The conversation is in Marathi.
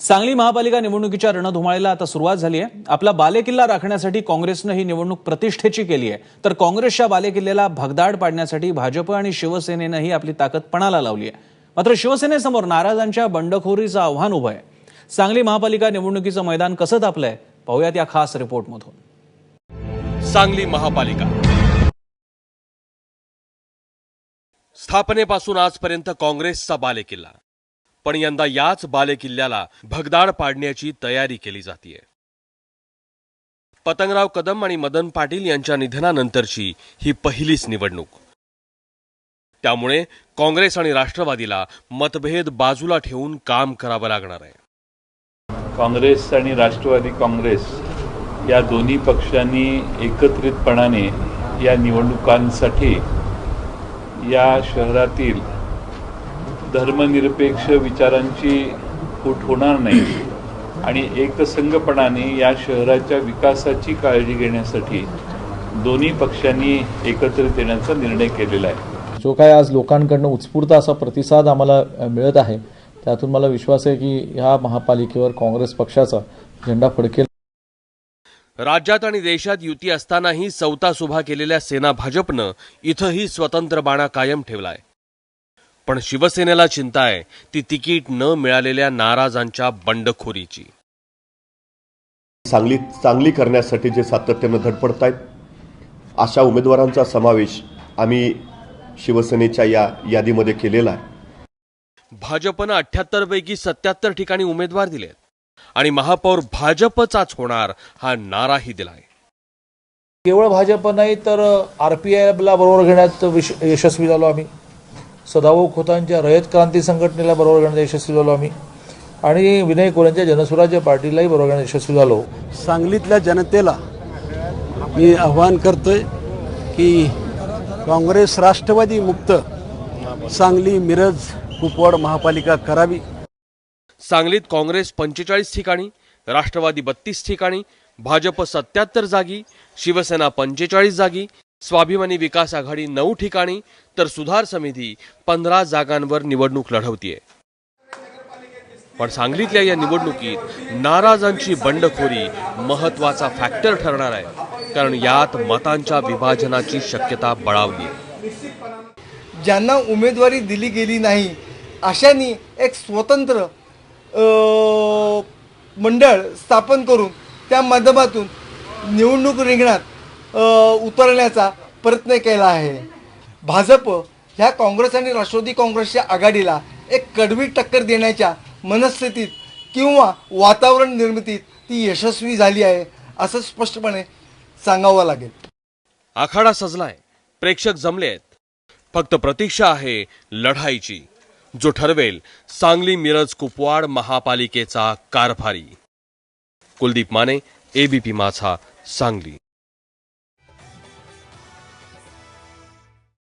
सांगली महापालिका निवडणुकीच्या रणधुमाळीला आता सुरुवात झाली आहे. आपला बालेकिल्ला राखण्यासाठी काँग्रेसनं ही निवडणूक प्रतिष्ठेची केली आहे. तर काँग्रेसच्या बालेकिल्ल्याला भगदाड पाडण्यासाठी भाजप आणि शिवसेनेनंही आपली ताकद पणाला लावली आहे. मात्र शिवसेनेसमोर नाराजांच्या बंडखोरीचं आव्हान उभं आहे. सांगली महापालिका निवडणुकीचं मैदान कसं तापलंय? पाहूयात या खास रिपोर्टमधून. सांगली महापालिका. स्थापनेपासून आजपर्यंत काँग्रेसचा बालेकिल्ला. पण यंदा याच बालेकिल्ल्याला भगदाड पाडण्याची तयारी केली जाते पतंगराव कदम आणि मदन पाटील यांच्या निधनानंतरची ही पहिलीच निवडणूक. त्यामुळे काँग्रेस आणि राष्ट्रवादीला मतभेद बाजूला ठेवून काम करावं लागणार आहे. काँग्रेस आणि राष्ट्रवादी काँग्रेस या दोन्ही पक्षांनी एकत्रितपणाने या निवडणुकांसाठी या शहरातील धर्मनिरपेक्ष विचारांची फूट होणार नाही. आणि एकसंघपणाने या शहराच्या विकासाची काळजी घेण्यासाठी दोन्ही पक्षांनी एकत्रित येण्याचा निर्णय केलेला आहे. जो काय आज लोकांकडनं उत्स्फूर्त असा प्रतिसाद आम्हाला मिळत आहे त्यातून मला विश्वास आहे की ह्या महापालिकेवर काँग्रेस पक्षाचा झेंडा फडकेल. राज्यात आणि देशात युती असतानाही सवता उभा केलेल्या सेना भाजपनं इथंही स्वतंत्र बाणा कायम ठेवलाय. पण शिवसेनेला चिंता आहे. ती तिकीट न मिळालेल्या नाराजांच्या बंडखोरीची. चांगली चांगली करण्यासाठी जे सातत्यानं धडपडत आहेत अशा उमेदवारांचा समावेश आम्ही शिवसेनेच्या या यादीमध्ये केलेला आहे. भाजपनं अठ्याहत्तर पैकी सत्याहत्तर ठिकाणी उमेदवार दिलेत. आणि महापौर भाजपचाच होणार हा नाराही दिलाय. केवळ भाजप नाही तर आर पी आयला बरोबर घेण्यात यशस्वी झालो आम्ही. सदाभाऊ खोतांच्या रयत क्रांती संघटनेला बरोबर घेण्यात यशस्वी झालो आम्ही. आणि विनय कोरेंच्या जनस्वराज्य पार्टीलाही बरोबर घेण्यात यशस्वी झालो. सांगलीतल्या जनतेला मी आव्हान करतोय की काँग्रेस राष्ट्रवादी मुक्त सांगली मिरज कुपवाड महापालिका करावी. सांगलीत काँग्रेस पंचेचाळीस ठिकाणी राष्ट्रवादी बत्तीस ठिकाणी भाजप सत्याहत्तर जागी शिवसेना पंचेचाळीस जागी स्वाभिमानी विकास आघाडी नऊ ठिकाणी तर सुधार समिती पंधरा जागांवर निवडणूक लढवतीये. पण सांगलीतल्या या निवडणुकीत नाराजांची बंडखोरी महत्त्वाचा फॅक्टर ठरणार आहे कारण यात मतांच्या विभाजनाची शक्यता बळावली ज्यांना उमेदवारी दिली गेली नाही अशांनी एक स्वतंत्र मंडळ स्थापन करून त्या माध्यमातून निवडणूक रिंगणात उतरण्याचा प्रयत्न केला आहे. भाजप ह्या काँग्रेस आणि राष्ट्रवादी काँग्रेसच्या आघाडीला एक कडवी टक्कर देण्याच्या मनस्थितीत किंवा वातावरण निर्मितीत ती यशस्वी झाली आहे असं स्पष्टपणे सांगावं लागेल. आखाडा सजलाय. प्रेक्षक जमले आहेत. फक्त प्रतीक्षा आहे लढाईची. जो ठरवेल सांगली मिरज कुपवाड महापालिकेचा कारभारी. कुलदीप माने एबीपी माझा सांगली.